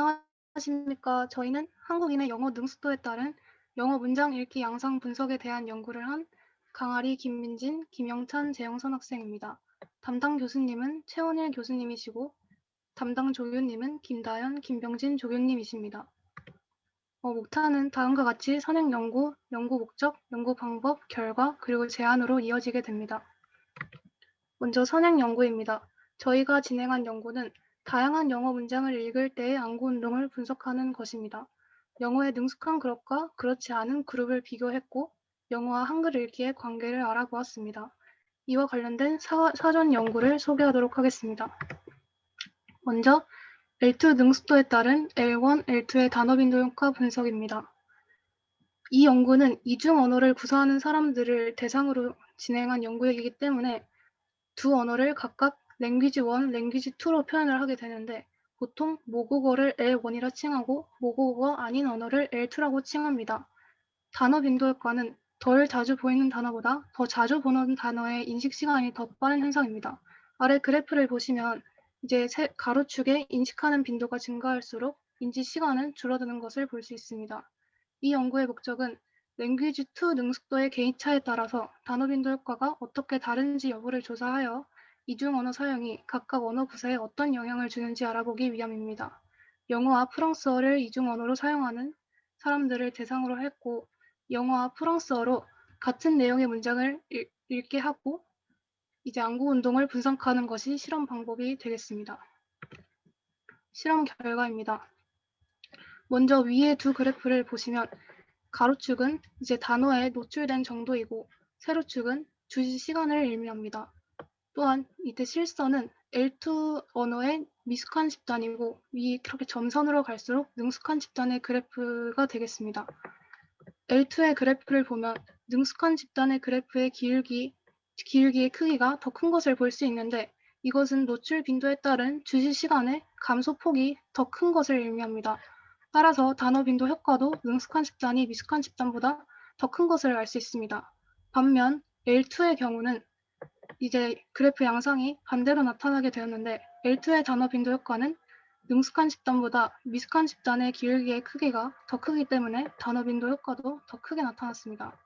안녕하십니까. 저희는 한국인의 영어 능숙도에 따른 영어 문장 읽기 양상 분석에 대한 연구를 한 강아리 김민진, 김영찬, 재영선 학생입니다. 담당 교수님은 최원일 교수님이시고 담당 조교님은 김다연, 김병진 조교님이십니다. 어, 목차는 다음과 같이 선행 연구, 연구 목적, 연구 방법, 결과, 그리고 제안으로 이어지게 됩니다. 먼저 선행 연구입니다. 저희가 진행한 연구는 다양한 영어 문장을 읽을 때의 안구 운동을 분석하는 것입니다. 영어에 능숙한 그룹과 그렇지 않은 그룹을 비교했고 영어와 한글 읽기의 관계를 알아보았습니다. 이와 관련된 사, 사전 연구를 소개하도록 하겠습니다. 먼저 L2 능숙도에 따른 L1, L2의 단어 빈도 효과 분석입니다. 이 연구는 이중 언어를 구사하는 사람들을 대상으로 진행한 연구이기 때문에 두 언어를 각각 랭귀지 1, 랭귀지 2로 표현을 하게 되는데 보통 모국어를 L1이라 칭하고 모국어 아닌 언어를 L2라고 칭합니다. 단어 빈도 효과는 덜 자주 보이는 단어보다 더 자주 보는 단어의 인식 시간이 더 빠른 현상입니다. 아래 그래프를 보시면 이제 가로축에 인식하는 빈도가 증가할수록 인지 시간은 줄어드는 것을 볼 수 있습니다. 이 연구의 목적은 랭귀지 2 능숙도의 개인차에 따라서 단어 빈도 효과가 어떻게 다른지 여부를 조사하여 이중 언어 사용이 각각 언어 구사에 어떤 영향을 주는지 알아보기 위함입니다. 영어와 프랑스어를 이중 언어로 사용하는 사람들을 대상으로 했고 영어와 프랑스어로 같은 내용의 문장을 읽, 읽게 하고 이제 안구 운동을 분석하는 것이 실험 방법이 되겠습니다. 실험 결과입니다. 먼저 위의 두 그래프를 보시면 가로축은 이제 단어에 노출된 정도이고 세로축은 주시 시간을 의미합니다. 또한 이때 실선은 L2 언어의 미숙한 집단이고 위 그렇게 점선으로 갈수록 능숙한 집단의 그래프가 되겠습니다. L2의 그래프를 보면 능숙한 집단의 그래프의 기울기, 기울기의 크기가 더 큰 것을 볼 수 있는데 이것은 노출 빈도에 따른 주시 시간의 감소 폭이 더 큰 것을 의미합니다. 따라서 단어 빈도 효과도 능숙한 집단이 미숙한 집단보다 더 큰 것을 알 수 있습니다. 반면 L2의 경우는 이제 그래프 양상이 반대로 나타나게 되었는데 L2의 단어 빈도 효과는 능숙한 집단보다 미숙한 집단의 기울기의 크기가 더 크기 때문에 단어 빈도 효과도 더 크게 나타났습니다.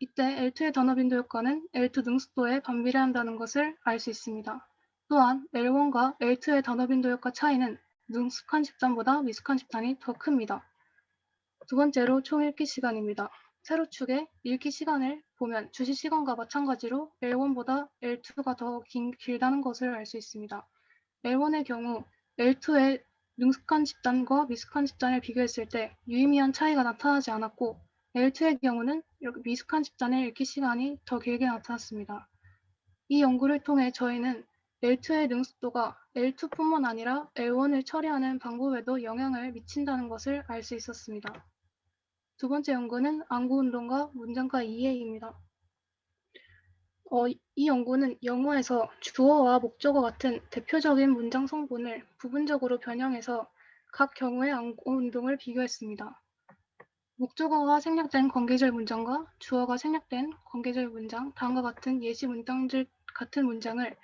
이때 L2의 단어 빈도 효과는 L2 능숙도에 반비례한다는 것을 알 수 있습니다. 또한 L1과 L2의 단어 빈도 효과 차이는 능숙한 집단보다 미숙한 집단이 더 큽니다. 두 번째로 총 읽기 시간입니다. 세로축의 읽기 시간을 보면 주시 시간과 마찬가지로 L1보다 L2가 더 긴, 길다는 것을 알 수 있습니다. L1의 경우 L2의 능숙한 집단과 미숙한 집단을 비교했을 때 유의미한 차이가 나타나지 않았고 L2의 경우는 미숙한 집단의 읽기 시간이 더 길게 나타났습니다. 이 연구를 통해 저희는 L2의 능숙도가 L2뿐만 아니라 L1을 처리하는 방법에도 영향을 미친다는 것을 알 수 있었습니다. 두 번째 연구는 안구 운동과 문장과 이해입니다. 어, 이 연구는 영어에서 주어와 목적어 같은 대표적인 문장 성분을 부분적으로 변형해서 각 경우의 안구 운동을 비교했습니다. 목적어가 생략된 관계절 문장과 주어가 생략된 관계절 문장, 다음과 같은 예시 문장들 같은 문장을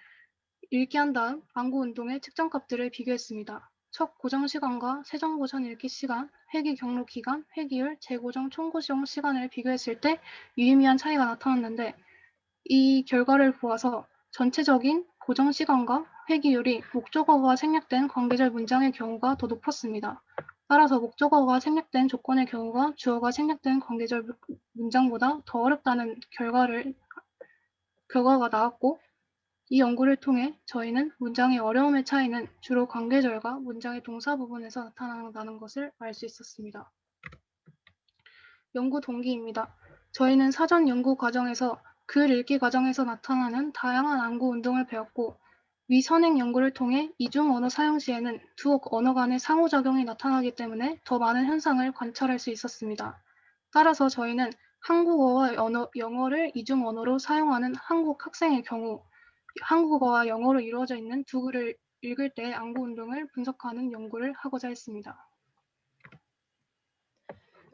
읽기 한 다음 안구 운동의 측정값들을 비교했습니다. 첫 고정 시간과 세정 고전 읽기 시간, 회기 경로 기간, 회기율, 재고정 총고정 시간을 비교했을 때 유의미한 차이가 나타났는데 이 결과를 보아서 전체적인 고정 시간과 회기율이 목적어가 생략된 관계절 문장의 경우가 더 높았습니다. 따라서 목적어가 생략된 조건의 경우가 주어가 생략된 관계절 문장보다 더 어렵다는 결과를 결과가 나왔고 이 연구를 통해 저희는 문장의 어려움의 차이는 주로 관계절과 문장의 동사 부분에서 나타난다는 것을 알 수 있었습니다. 연구 동기입니다. 저희는 사전 연구 과정에서 글 읽기 과정에서 나타나는 다양한 안구 운동을 배웠고 위 선행 연구를 통해 이중 언어 사용 시에는 두 언어 간의 상호작용이 나타나기 때문에 더 많은 현상을 관찰할 수 있었습니다. 따라서 저희는 한국어와 영어를 이중 언어로 사용하는 한국 학생의 경우 한국어와 영어로 이루어져 있는 두 글을 읽을 때 안구 운동을 분석하는 연구를 하고자 했습니다.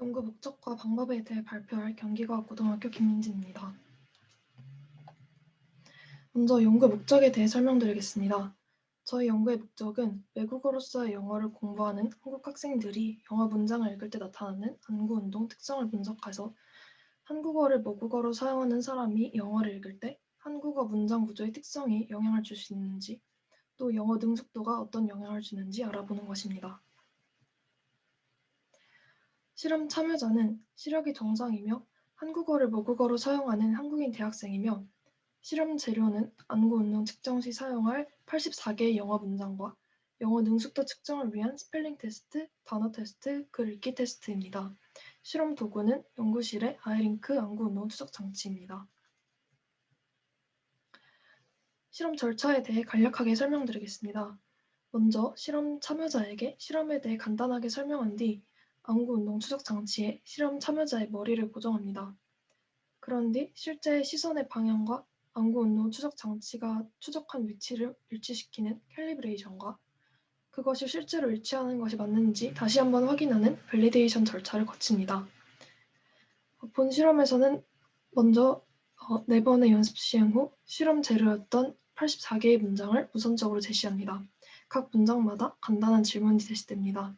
연구 목적과 방법에 대해 발표할 경기과학 고등학교 김민지입니다. 먼저 연구 목적에 대해 설명드리겠습니다. 저희 연구의 목적은 외국어로서의 영어를 공부하는 한국 학생들이 영어 문장을 읽을 때 나타나는 안구 운동 특성을 분석해서 한국어를 모국어로 사용하는 사람이 영어를 읽을 때 한국어 문장 구조의 특성이 영향을 줄 수 있는지 또 영어 능숙도가 어떤 영향을 주는지 알아보는 것입니다. 실험 참여자는 시력이 정상이며 한국어를 모국어로 사용하는 한국인 대학생이며 실험 재료는 안구 운동 측정 시 사용할 84개의 영어 문장과 영어 능숙도 측정을 위한 스펠링 테스트, 단어 테스트, 글 읽기 테스트입니다. 실험 도구는 연구실의 아이링크 안구 운동 추적 장치입니다. 실험 절차에 대해 간략하게 설명드리겠습니다. 먼저 실험 참여자에게 실험에 대해 간단하게 설명한 뒤 안구 운동 추적 장치에 실험 참여자의 머리를 고정합니다. 그런 뒤 실제 시선의 방향과 안구 운동 추적 장치가 추적한 위치를 일치시키는 캘리브레이션과 그것이 실제로 일치하는 것이 맞는지 다시 한번 확인하는 밸리데이션 절차를 거칩니다. 본 실험에서는 먼저 어, 네 번의 연습 시행 후 실험 재료였던 84개의 문장을 우선적으로 제시합니다. 각 문장마다 간단한 질문이 제시됩니다.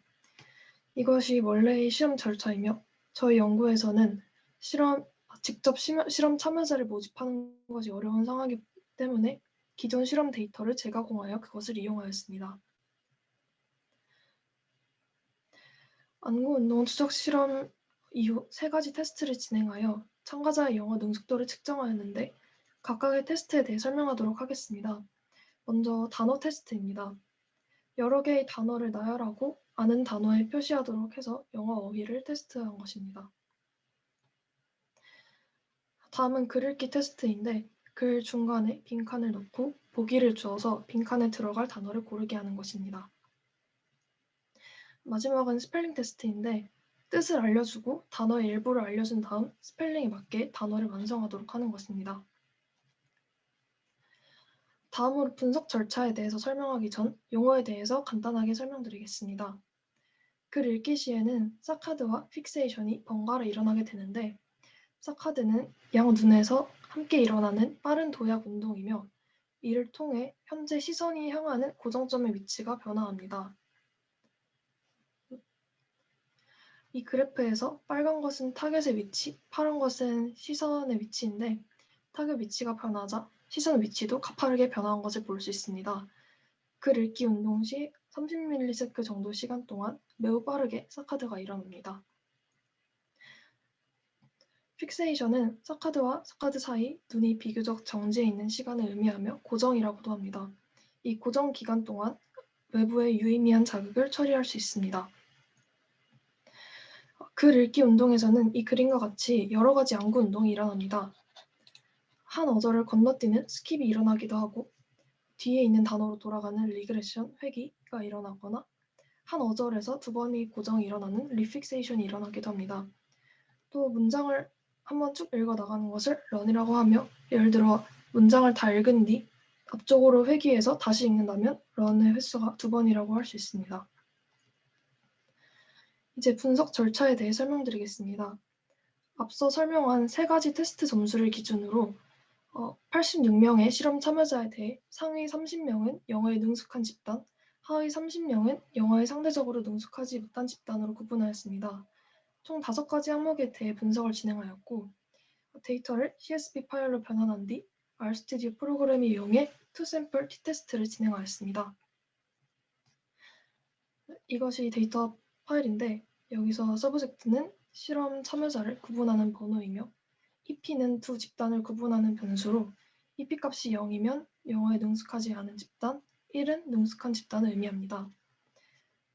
이것이 원래의 실험 절차이며 저희 연구에서는 실험 직접 심여- 실험 참여자를 모집하는 것이 어려운 상황이기 때문에 기존 실험 데이터를 재가공하여 그것을 이용하였습니다. 안구 운동 추적 실험 이후 세 가지 테스트를 진행하여 참가자의 영어 능숙도를 측정하였는데 각각의 테스트에 대해 설명하도록 하겠습니다. 먼저 단어 테스트입니다. 여러 개의 단어를 나열하고 아는 단어에 표시하도록 해서 영어 어휘를 테스트한 것입니다. 다음은 글 읽기 테스트인데 글 중간에 빈칸을 넣고 보기를 주어서 빈칸에 들어갈 단어를 고르게 하는 것입니다. 마지막은 스펠링 테스트인데 뜻을 알려주고 단어의 일부를 알려준 다음 스펠링에 맞게 단어를 완성하도록 하는 것입니다. 다음으로 분석 절차에 대해서 설명하기 전 용어에 대해서 간단하게 설명드리겠습니다. 글 읽기 시에는 사카드와 픽세이션이 번갈아 일어나게 되는데 사카드는 양 눈에서 함께 일어나는 빠른 도약 운동이며 이를 통해 현재 시선이 향하는 고정점의 위치가 변화합니다. 이 그래프에서 빨간 것은 타겟의 위치, 파란 것은 시선의 위치인데 타겟 위치가 변하자 시선 위치도 가파르게 변화한 것을 볼 수 있습니다. 글 읽기 운동 시 30ms 정도 시간 동안 매우 빠르게 사카드가 일어납니다. 픽세이션은 사카드와 사카드 사이 눈이 비교적 정지해 있는 시간을 의미하며 고정이라고도 합니다. 이 고정 기간 동안 외부의 유의미한 자극을 처리할 수 있습니다. 글 읽기 운동에서는 이 그림과 같이 여러 가지 안구 운동이 일어납니다. 한 어절을 건너뛰는 스킵이 일어나기도 하고 뒤에 있는 단어로 돌아가는 리그레션, 회귀가 일어나거나 한 어절에서 두 번이 고정이 일어나는 리픽세이션이 일어나기도 합니다. 또 문장을 한번 쭉 읽어 나가는 것을 런이라고 하며 예를 들어 문장을 다 읽은 뒤 앞쪽으로 회귀해서 다시 읽는다면 런의 횟수가 두 번이라고 할 수 있습니다. 이제 분석 절차에 대해 설명드리겠습니다. 앞서 설명한 세 가지 테스트 점수를 기준으로 어, 86명의 실험 참여자에 대해 상위 30명은 영어에 능숙한 집단, 하위 30명은 영어에 상대적으로 능숙하지 못한 집단으로 구분하였습니다. 총 5가지 항목에 대해 분석을 진행하였고 데이터를 CSV 파일로 변환한 뒤 RStudio 프로그램을 이용해 투샘플 T테스트를 진행하였습니다. 이것이 데이터 파일인데 여기서 서브젝트는 실험 참여자를 구분하는 번호이며 EP는 두 집단을 구분하는 변수로 EP 값이 0이면 영어에 능숙하지 않은 집단, 1은 능숙한 집단을 의미합니다.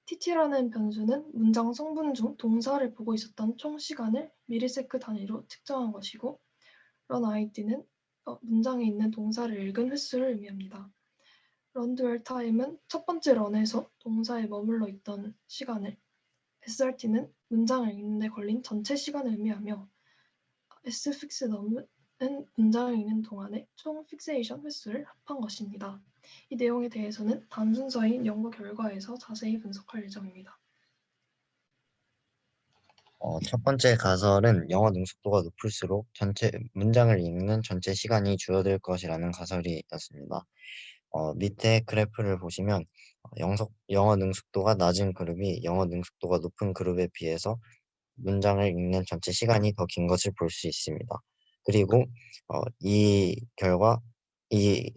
TT라는 변수는 문장 성분 중 동사를 보고 있었던 총 시간을 미리세크 단위로 측정한 것이고 run id는 어, 문장에 있는 동사를 읽은 횟수를 의미합니다. run dwell time은 첫 번째 런에서 동사에 머물러 있던 시간을 SRT는 문장을 읽는 데 걸린 전체 시간을 의미하며 Sfix 넘은 문장을 읽는 동안의 총 픽세이션 횟수를 합한 것입니다. 이 내용에 대해서는 다음 순서인 연구 결과에서 자세히 분석할 예정입니다. 어, 첫 번째 가설은 영어 능숙도가 높을수록 전체 문장을 읽는 전체 시간이 줄어들 것이라는 가설이었습니다. 어, 밑에 그래프를 보시면 어, 영석, 영어 능숙도가 낮은 그룹이 영어 능숙도가 높은 그룹에 비해서 문장을 읽는 전체 시간이 더 긴 것을 볼 수 있습니다. 그리고 어, 이 결과 이,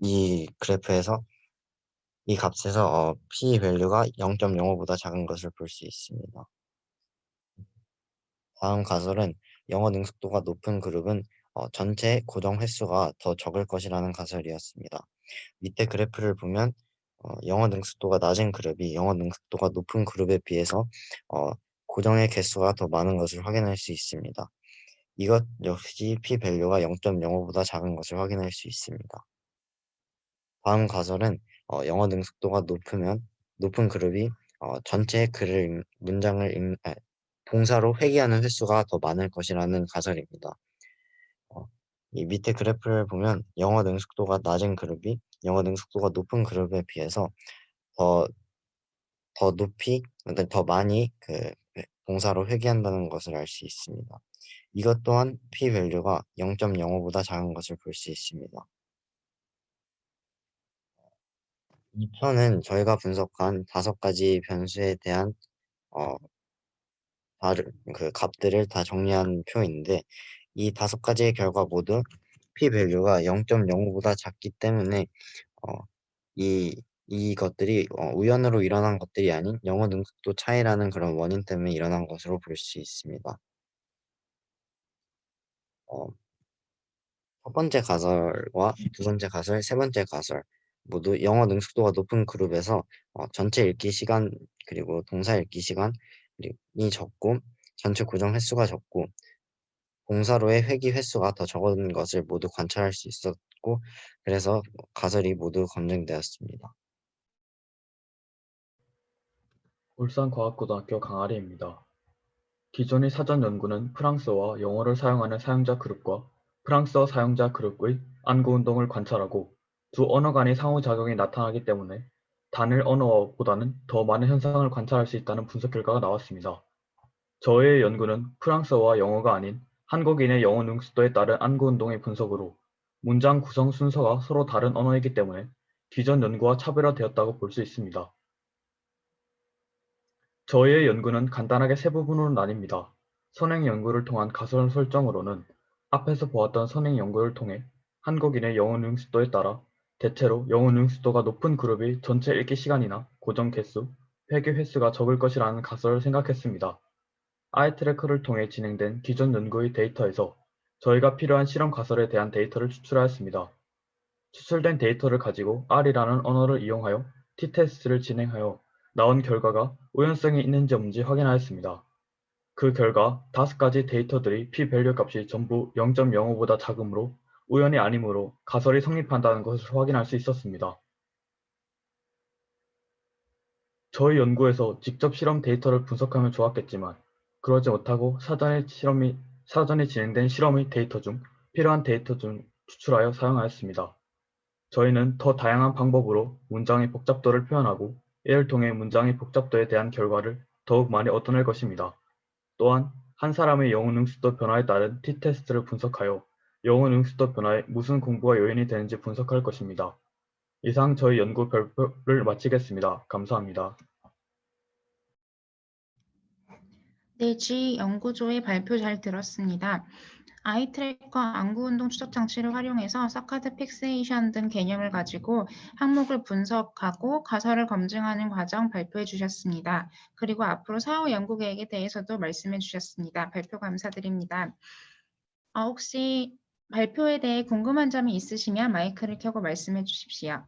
이 그래프에서 이 값에서 어, p 밸류가 0.05보다 작은 것을 볼 수 있습니다. 다음 가설은 영어 능숙도가 높은 그룹은 어, 전체 고정 횟수가 더 적을 것이라는 가설이었습니다. 밑에 그래프를 보면 어, 영어 능숙도가 낮은 그룹이 영어 능숙도가 높은 그룹에 비해서 어, 고정의 개수가 더 많은 것을 확인할 수 있습니다. 이것 역시 p 밸류가 0.05보다 작은 것을 확인할 수 있습니다. 다음 가설은 어, 영어 능숙도가 높으면 높은 그룹이 어, 전체 글을 읽- 문장을 읽, 아, 동사로 회귀하는 횟수가 더 많을 것이라는 가설입니다. 어, 이 밑에 그래프를 보면 영어 능숙도가 낮은 그룹이 영어 능숙도가 높은 그룹에 비해서 더, 더 높이, 그러니까 더 많이 그 동사로 회귀한다는 것을 알 수 있습니다. 이것 또한 p 밸류가 0.05보다 작은 것을 볼 수 있습니다. 이 표는 저희가 분석한 다섯 가지 변수에 대한 어, 다른 그 값들을 다 정리한 표인데 이 다섯 가지의 결과 모두 p 밸류가 0.05보다 작기 때문에 어, 이 이것들이 어, 우연으로 일어난 것들이 아닌 영어 능숙도 차이라는 그런 원인 때문에 일어난 것으로 볼 수 있습니다. 어, 첫 번째 가설과 두 번째 가설, 세 번째 가설 모두 영어 능숙도가 높은 그룹에서 어, 전체 읽기 시간 그리고 동사 읽기 시간이 적고 전체 고정 횟수가 적고 동사로의 회귀 횟수가 더 적은 것을 모두 관찰할 수 있었고 그래서 가설이 모두 검증되었습니다. 울산과학고등학교 강아리입니다. 기존의 사전 연구는 프랑스어와 영어를 사용하는 사용자 그룹과 프랑스어 사용자 그룹의 안구 운동을 관찰하고 두 언어 간의 상호작용이 나타나기 때문에 단일 언어보다는 더 많은 현상을 관찰할 수 있다는 분석 결과가 나왔습니다. 저의 연구는 프랑스어와 영어가 아닌 한국인의 영어 능숙도에 따른 안구 운동의 분석으로 문장 구성 순서가 서로 다른 언어이기 때문에 기존 연구와 차별화되었다고 볼 수 있습니다. 저희의 연구는 간단하게 세 부분으로 나뉩니다. 선행 연구를 통한 가설 설정으로는 앞에서 보았던 선행 연구를 통해 한국인의 영어 능숙도에 따라 대체로 영어 능숙도가 높은 그룹이 전체 읽기 시간이나 고정 개수, 회귀 횟수가 적을 것이라는 가설을 생각했습니다. 아이트래커를 통해 진행된 기존 연구의 데이터에서 저희가 필요한 실험 가설에 대한 데이터를 추출하였습니다. 추출된 데이터를 가지고 R이라는 언어를 이용하여 t-테스트를 진행하여 나온 결과가 우연성이 있는지 없는지 확인하였습니다. 그 결과 다섯 가지 데이터들이 p-밸류 값이 전부 0.05보다 작으므로 우연이 아니므로 가설이 성립한다는 것을 확인할 수 있었습니다. 저희 연구에서 직접 실험 데이터를 분석하면 좋았겠지만 그러지 못하고 사전에 실험이 사전에 진행된 실험의 데이터 중 필요한 데이터 중 추출하여 사용하였습니다. 저희는 더 다양한 방법으로 문장의 복잡도를 표현하고 이를 통해 문장의 복잡도에 대한 결과를 더욱 많이 얻어낼 것입니다. 또한 한 사람의 영어 능숙도 변화에 따른 t-테스트를 분석하여 영어 능숙도 변화에 무슨 공부가 요인이 되는지 분석할 것입니다. 이상 저희 연구 발표를 마치겠습니다. 감사합니다. 네, G 연구조의 발표 잘 들었습니다. 아이트래커 안구운동 추적 장치를 활용해서 사카드 픽세이션 등 개념을 가지고 항목을 분석하고 가설을 검증하는 과정 발표해 주셨습니다. 그리고 앞으로 사후 연구 계획에 대해서도 말씀해 주셨습니다. 발표 감사드립니다. 아, 혹시 발표에 대해 궁금한 점이 있으시면 마이크를 켜고 말씀해 주십시오.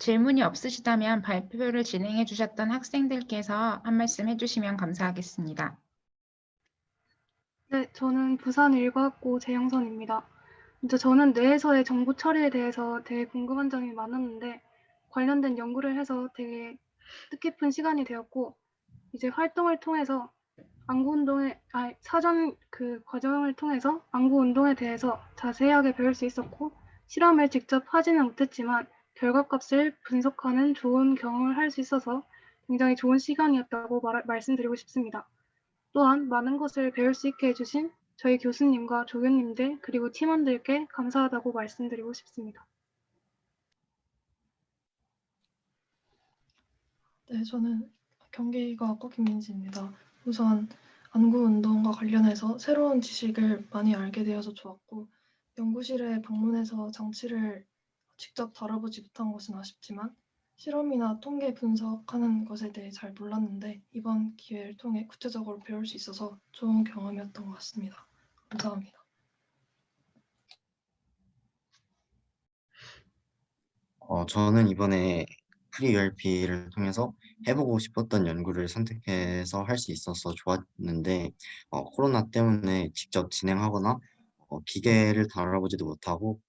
질문이 없으시다면 발표를 진행해 주셨던 학생들께서 한 말씀 해주시면 감사하겠습니다. 네, 저는 부산 일과학고 재영선입니다. 이제 저는 뇌에서의 정보 처리에 대해서 되게 궁금한 점이 많았는데 관련된 연구를 해서 되게 뜻깊은 시간이 되었고 이제 활동을 통해서 안구 운동의 아, 사전 그 과정을 통해서 안구 운동에 대해서 자세하게 배울 수 있었고 실험을 직접 하지는 못했지만 결과값을 분석하는 좋은 경험을 할 수 있어서 굉장히 좋은 시간이었다고 말, 말씀드리고 싶습니다. 또한 많은 것을 배울 수 있게 해주신 저희 교수님과 조교님들 그리고 팀원들께 감사하다고 말씀드리고 싶습니다. 네, 저는 경기과학과 김민지입니다. 우선 안구 운동과 관련해서 새로운 지식을 많이 알게 되어서 좋았고 연구실에 방문해서 장치를 직접 다뤄보지 못한 것은 아쉽지만 실험이나 통계 분석하는 것에 대해 잘 몰랐는데 이번 기회를 통해 구체적으로 배울 수 있어서 좋은 경험이었던 것 같습니다. 감사합니다. 어, 저는 이번에 프리-URP를 통해서 해보고 싶었던 연구를 선택해서 할 수 있어서 좋았는데 어, 코로나 때문에 직접 진행하거나 어, 기계를 다뤄보지도 못하고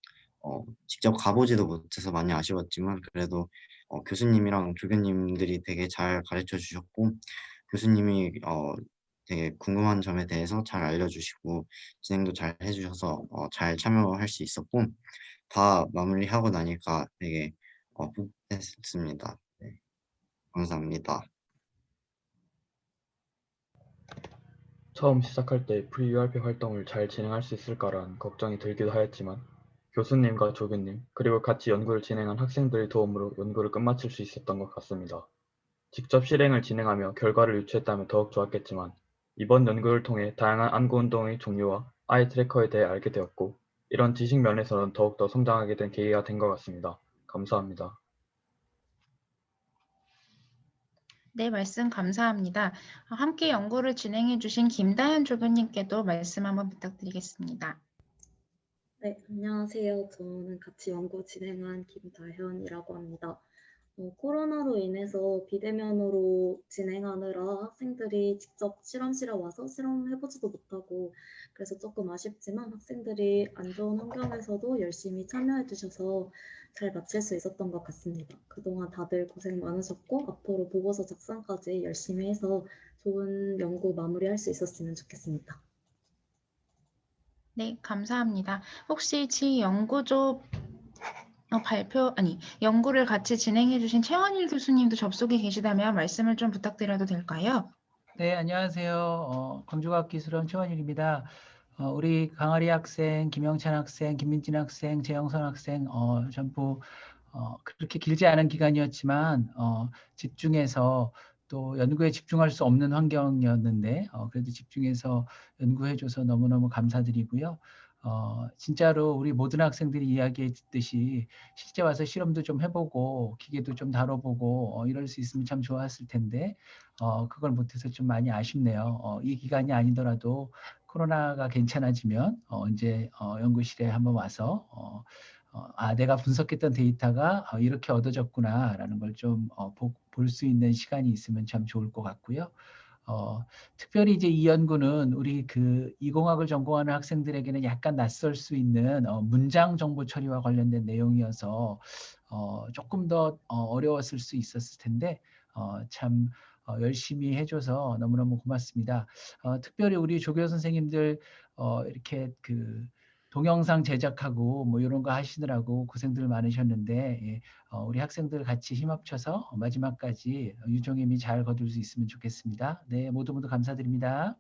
어, 직접 가보지도 못해서 많이 아쉬웠지만 그래도 어, 교수님이랑 조교님들이 되게 잘 가르쳐 주셨고 교수님이 어, 되게 궁금한 점에 대해서 잘 알려주시고 진행도 잘 해주셔서 어, 잘 참여할 수 있었고 다 마무리하고 나니까 되게 어, 뿌듯했습니다. 네. 감사합니다. 처음 시작할 때 프리-URP 활동을 잘 진행할 수 있을까란 걱정이 들기도 하였지만 교수님과 조교님 그리고 같이 연구를 진행한 학생들의 도움으로 연구를 끝마칠 수 있었던 것 같습니다. 직접 실행을 진행하며 결과를 유추했다면 더욱 좋았겠지만 이번 연구를 통해 다양한 안구 운동의 종류와 아이 트래커에 대해 알게 되었고 이런 지식 면에서는 더욱더 성장하게 된 계기가 된 것 같습니다. 감사합니다. 네, 말씀 감사합니다. 어, 함께 연구를 진행해 주신 김다현 조교님께도 말씀 한번 부탁드리겠습니다. 네, 안녕하세요. 저는 같이 연구 진행한 김다현이라고 합니다. 어, 코로나로 인해서 비대면으로 진행하느라 학생들이 직접 실험실에 와서 실험해보지도 못하고 그래서 조금 아쉽지만 학생들이 안 좋은 환경에서도 열심히 참여해 주셔서 잘 마칠 수 있었던 것 같습니다. 그동안 다들 고생 많으셨고 앞으로 보고서 작성까지 열심히 해서 좋은 연구 마무리할 수 있었으면 좋겠습니다. 네, 감사합니다. 혹시 지 연구조 어, 발표 아니 연구를 같이 진행해 주신 최원일 교수님도 접속이 계시다면 말씀을 좀 부탁드려도 될까요? 네, 안녕하세요. 어, 광주과학기술원 최원일입니다. 어, 우리 강아리 학생, 김영찬 학생, 김민진 학생, 재영선 학생 어, 전부 어, 그렇게 길지 않은 기간이었지만 어, 집중해서 또 연구에 집중할 수 없는 환경이었는데 어, 그래도 집중해서 연구해줘서 너무너무 감사드리고요. 어, 진짜로 우리 모든 학생들이 이야기했듯이 실제 와서 실험도 좀 해보고 기계도 좀 다뤄보고 어, 이럴 수 있으면 참 좋았을 텐데 어, 그걸 못해서 좀 많이 아쉽네요. 어, 이 기간이 아니더라도 코로나가 괜찮아지면 어, 언제 어, 연구실에 한번 와서 어, 어, 아 내가 분석했던 데이터가 어, 이렇게 얻어졌구나라는 걸좀 어, 볼수 있는 시간이 있으면 참 좋을 것 같고요. 어, 특별히 이제 이 연구는 우리 그 이공학을 전공하는 학생들에게는 약간 낯설 수 있는 어, 문장 정보 처리와 관련된 내용이어서 어, 조금 더 어, 어려웠을 수 있었을 텐데 어, 참 어, 열심히 해줘서 너무너무 고맙습니다. 어, 특별히 우리 조교 선생님들 어, 이렇게 그 동영상 제작하고 뭐 이런 거 하시느라고 고생들 많으셨는데 예, 어, 우리 학생들 같이 힘합쳐서 마지막까지 유종임이 잘 거둘 수 있으면 좋겠습니다. 네, 모두 모두 감사드립니다.